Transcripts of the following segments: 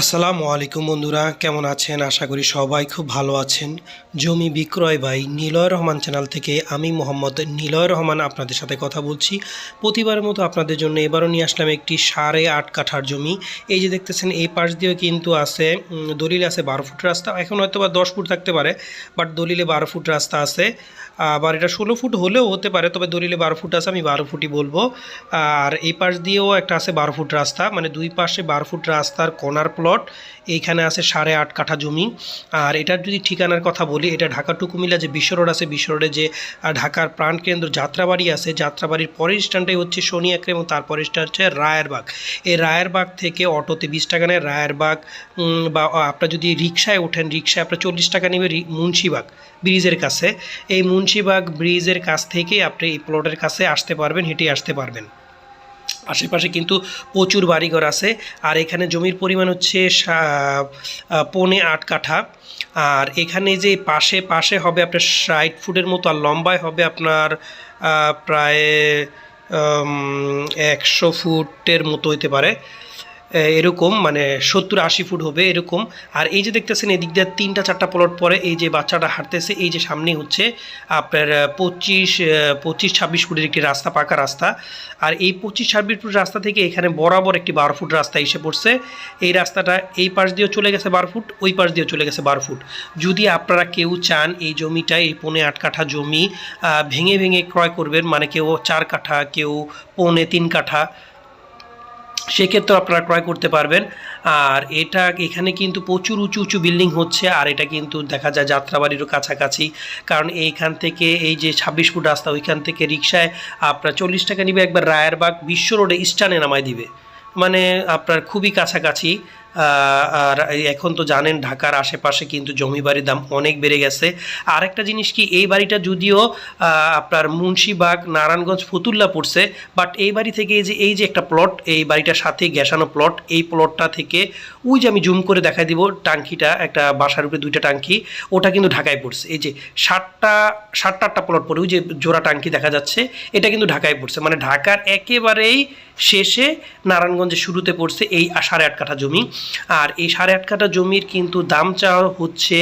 আসসালামু আলাইকুম বন্ধুরা, কেমন আছেন? আশা করি সবাই খুব ভালো আছেন। জমি বিক্রয় ভাই নিলয় রহমান চ্যানেল থেকে আমি মোহাম্মদ নিলয় রহমান আপনাদের সাথে কথা বলছি। প্রতিবারের মতো আপনাদের জন্য এবারও নিয়ে আসলাম একটি সাড়ে আট কাঠার জমি। এই যে দেখতেছেন, এই পাশ দিয়েও কিন্তু আছে দলিলে আছে বারো ফুট রাস্তা। এখন হয়তো বা দশ ফুট থাকতে পারে, বাট দলিলে বারো ফুট রাস্তা আছে। আবার এটা ষোলো ফুট হলেও হতে পারে, তবে দলিলে বারো ফুট আছে, আমি বারো ফুটই বলব। আর এই পাশ দিয়েও একটা আছে বারো ফুট রাস্তা মানে দুই পাশে বারো ফুট রাস্তার কর্নার প্লট, এইখানে আছে সাড়ে আট কাঠা জমি। আর এটার যদি ঠিকানার কথা বলি, এটা ঢাকা টু কুমিল্লা যে বিশ্ব রোড আছে, বিশ্ব রোডে যে ঢাকার প্রাণকেন্দ্র যাত্রাবাড়ি আছে, যাত্রাবাড়ির পরের স্ট্যান্ডটাই হচ্ছে শনি একরে এবং তারপরের স্ট্যান্ড হচ্ছে রায়েরবাগ। এই রায়েরবাগ থেকে অটোতে বিশ টাকা নেয়, রায়েরবাগ বা আপনার যদি রিক্সায় ওঠেন, রিক্সায় আপনার চল্লিশ টাকা নেবে মুন্সিবাগ, ব্রিজের কাছে। এই মুন্সিবাগ ব্রিজের কাছ থেকে আপনি এই প্লটের কাছে আসতে পারবেন হেঁটে আসতে পারবেন। আশেপাশে কিন্তু প্রচুর বাড়িঘর আছে। আর এখানে জমির পরিমাণ হচ্ছে পৌনে আট কাঠা। আর এখানে যে পাশে পাশে হবে আপনার সাইট ফুটের মতো আর লম্বায় হবে আপনার প্রায় একশো ফুটের মতো হইতে পারে। এরকম মানে সত্তর আশি ফুট হবে এরকম। আর এই যে দেখতেছেন, এদিক দিয়ে তিনটা, চারটা প্লট পরে এই যে বাচ্চাটা হাঁটতেছে, এই যে সামনে হচ্ছে আপনার পঁচিশ পঁচিশ, ছাব্বিশ ফুটের একটি রাস্তা, পাকা রাস্তা। আর এই পঁচিশ, ছাব্বিশ ফুট রাস্তা থেকে এখানে বরাবর একটি বারো ফুট রাস্তা এসে পড়ছে। এই রাস্তাটা এই পাশ দিয়েও চলে গেছে বারো ফুট, ওই পাশ দিয়েও চলে গেছে বারো ফুট। যদি আপনারা কেউ চান এই জমিটা, এই পৌনে আট কাঠা জমি ভেঙে ভেঙে ক্রয় করবেন মানে কেউ চার কাঠা, কেউ পৌনে তিন কাঠা সেক্ষেত্রে আপনারা ক্রয় করতে পারবেন। আর এটা এখানে কিন্তু প্রচুর উঁচু উঁচু বিল্ডিং হচ্ছে, আর এটা কিন্তু দেখা যায় যাত্রাবাড়িরও কাছাকাছি। কারণ এইখান থেকে এই যে ছাব্বিশ ফুট রাস্তা, ওইখান থেকে রিক্সায় আপনার চল্লিশ টাকা নিবে একবার রায়েরবাগ বিশ্ব রোডে স্টানে নামায় দিবে। মানে আপনার খুবই কাছাকাছি। আর এখন তো জানেন ঢাকার আশেপাশে কিন্তু জমি বাড়ির দাম অনেক বেড়ে গেছে। আর একটা জিনিস কি, এই বাড়িটা যদিও আপনার মুন্সিবাগ, নারায়ণগঞ্জ, ফতুল্লা পড়ছে বাট এই বাড়ি থেকে এই যে এই যে একটা প্লট এই বাড়িটার সাথে গ্যাসানো প্লট এই প্লটটা থেকে ওই যে আমি জুম করে দেখাই দিব, টাঙ্কিটা, একটা বাসার উপরে দুইটা টাঙ্কি, ওটা কিন্তু ঢাকায় পড়ছে। এই যে ষাটটা ষাটটা আটটা প্লট পড়ে, ওই যে জোড়া টাঙ্কি দেখা যাচ্ছে, এটা কিন্তু ঢাকায় পড়ছে। মানে ঢাকার একেবারেই শেষে নারায়ণগঞ্জের শুরুতে পড়ছে এই সাড়ে আট কাঠা জমি। আর এই সাড়ে আট কাঠা জমির কিন্তু দাম চাওয়া হচ্ছে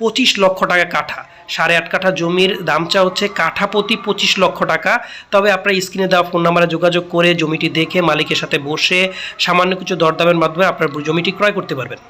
পঁচিশ লক্ষ টাকা কাঠা। সাড়ে আট কাঠা জমির দাম চা হচ্ছে কাঠা প্রতি পঁচিশ লক্ষ টাকা। তবে আপনার স্ক্রিনে দেওয়া ফোন নাম্বারে যোগাযোগ করে জমিটি দেখে মালিকের সাথে বসে সামান্য কিছু দরদামের মাধ্যমে আপনার জমিটি ক্রয় করতে পারবেন।